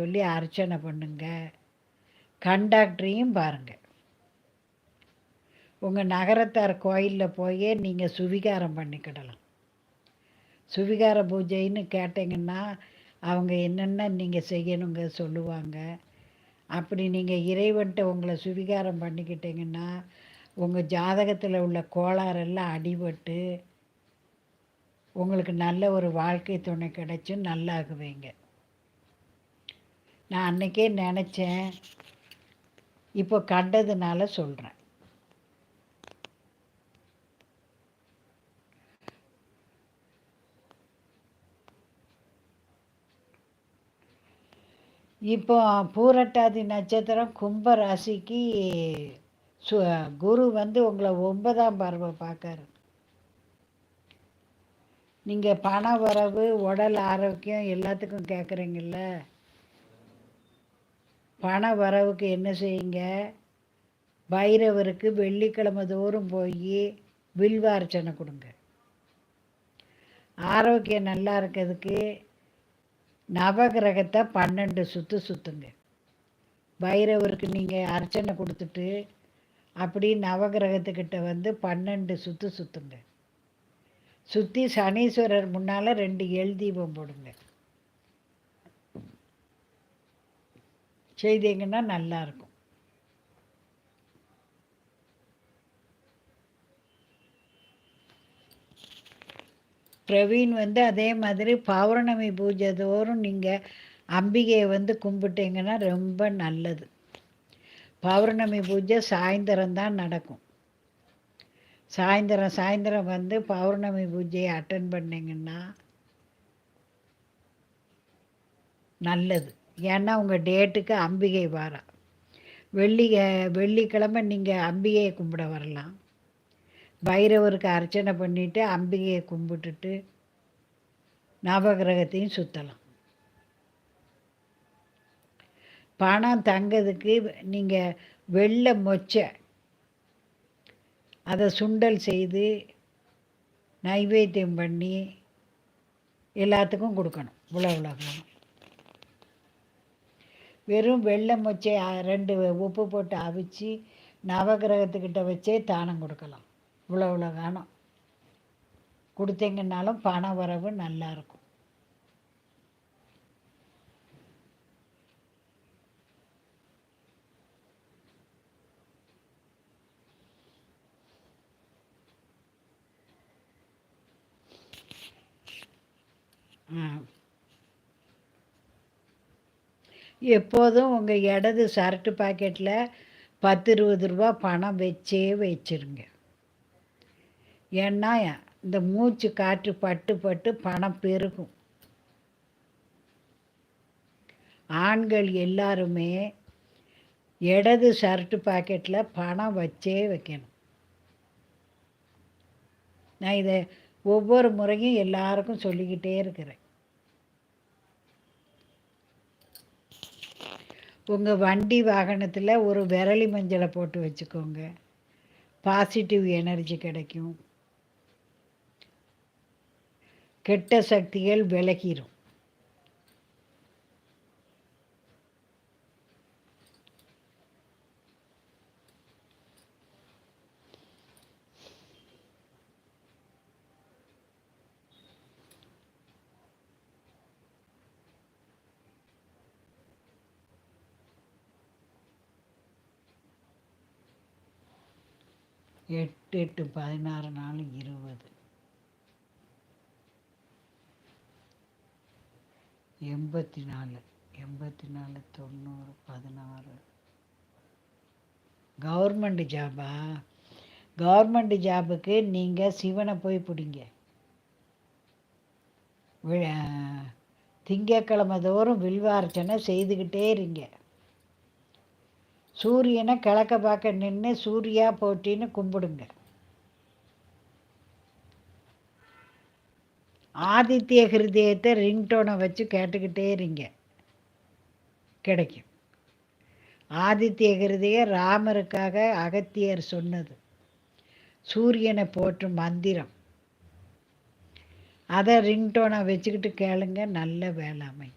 சொல்லி அர்ச்சனை பண்ணுங்க. கண்டக்டரையும் பாருங்கள் உங்கள் நகரத்தார் கோயிலில் போய் நீங்கள் சுவிகாரம் பண்ணிக்கிடலாம் சுவிகார பூஜைன்னு கேட்டிங்கன்னா அவங்க என்னென்ன நீங்கள் செய்யணுங்க சொல்லுவாங்க. அப்படி நீங்கள் இறைவன்ட்ட உங்களை சுவிகாரம் பண்ணிக்கிட்டிங்கன்னா உங்கள் ஜாதகத்தில் உள்ள கோளாறெல்லாம் அடிபட்டு உங்களுக்கு நல்ல ஒரு வாழ்க்கை துணை கிடைச்சும் நல்லாகுவீங்க. நான் அன்றைக்கே நினச்சேன். இப்போ கண்டதுனால சொல்கிறேன் இப்போ பூரட்டாதி நட்சத்திரம் கும்ப ராசிக்கு சு குரு வந்து உங்களை ஒன்பதாம் பருவ பார்க்காரு. நீங்கள் பண வரவு உடல் ஆரோக்கியம் எல்லாத்துக்கும் கேட்குறீங்கள்ல பண வரவுக்கு என்ன செய்யுங்க? பைரவருக்கு வெள்ளிக்கிழமை தோறும் போய் வில்வார்ச்சனை கொடுங்க. ஆரோக்கியம் நல்லா இருக்கிறதுக்கு நவகிரகத்தை பன்னெண்டு சுற்று சுற்றுங்க பைரவருக்கு நீங்கள் அர்ச்சனை கொடுத்துட்டு அப்படி நவகிரகத்துக்கிட்ட வந்து பன்னெண்டு சுற்று சுற்றுங்க சுற்றி சனீஸ்வரர் முன்னால் ரெண்டு எல் தீபம் போடுங்க. செய்தீங்கன்னா நல்லாயிருக்கும். பிரவீன் வந்து அதே மாதிரி பௌர்ணமி பூஜை தோறும் நீங்கள் அம்பிகையை வந்து கும்பிட்டீங்கன்னா ரொம்ப நல்லது. பௌர்ணமி பூஜை சாயந்தரம் தான் நடக்கும். சாயந்தரம் சாயந்தரம் வந்து பௌர்ணமி பூஜையை அட்டன் பண்ணிங்கன்னா நல்லது. ஏன்னா உங்கள் டேட்டுக்கு அம்பிகை வாரம் வெள்ளி வெள்ளிக்கிழமை நீங்கள் அம்பிகையை கும்பிட வரலாம். பைரவருக்கு அர்ச்சனை பண்ணிவிட்டு அம்பிகையை கும்பிட்டுட்டு நவகிரகத்தையும் சுற்றலாம் பணம் தங்கிறதுக்கு நீங்கள் வெள்ளை மொச்சை அதை சுண்டல் செய்து நைவேத்தியம் பண்ணி எல்லாத்துக்கும் கொடுக்கணும். உலக உலகம். வெறும் வெள்ளை மொச்சை ரெண்டு உப்பு போட்டு அவிச்சு நவகிரகத்துக்கிட்ட வச்சே தானம் கொடுக்கலாம். இவ்வளோ இவ்வளோ காணும். கொடுத்தீங்கன்னாலும் பண வரவு நல்லாயிருக்கும் எப்போதும் உங்கள் இடது சரட்டு பாக்கெட்டில் பத்து இருபது ரூபா பணம் வச்சே வச்சுருங்க. ஏன்னா இந்த மூச்சு காற்று பட்டு பட்டு பணம் பெருகும். ஆண்கள் எல்லாருமே இடது ஷர்ட்டு பாக்கெட்டில் பணம் வச்சே வைக்கணும். நான் இதை ஒவ்வொரு முறையும் எல்லாருக்கும் சொல்லிக்கிட்டே இருக்கிறேன். உங்கள் வண்டி வாகனத்தில் ஒரு விரலி மஞ்சளை போட்டு வச்சுக்கோங்க. பாசிட்டிவ் எனர்ஜி கிடைக்கும். கெட்ட சக்திகள் விலகிடும் எட்டு எட்டு பதினாறு நாள் இருபது. எண்பத்தி நாலு எண்பத்தி நாலு தொண்ணூறு பதினாறு. கவர்மெண்ட் ஜாபா? கவர்மெண்ட் ஜாபுக்கு நீங்கள் சிவனை போய் பிடிங்க. திங்கக்கிழமை தோறும் வில்வார்ச்சனை செய்துக்கிட்டே இருங்க. சூரியனை கிழக்க பார்க்க நின்று சூர்யா போட்டின்னு கும்பிடுங்க. ஆதித்ய ஹிருதயத்தை ரிங்டோனை வச்சு கேட்டுக்கிட்டே இருங்க. கிடைக்கும். ஆதித்ய ஹிருதய ராமருக்காக அகத்தியர் சொன்னது. சூரியனை போற்றும் மந்திரம். அதை ரிங்டோனை வச்சுக்கிட்டு கேளுங்க நல்ல வேளாமை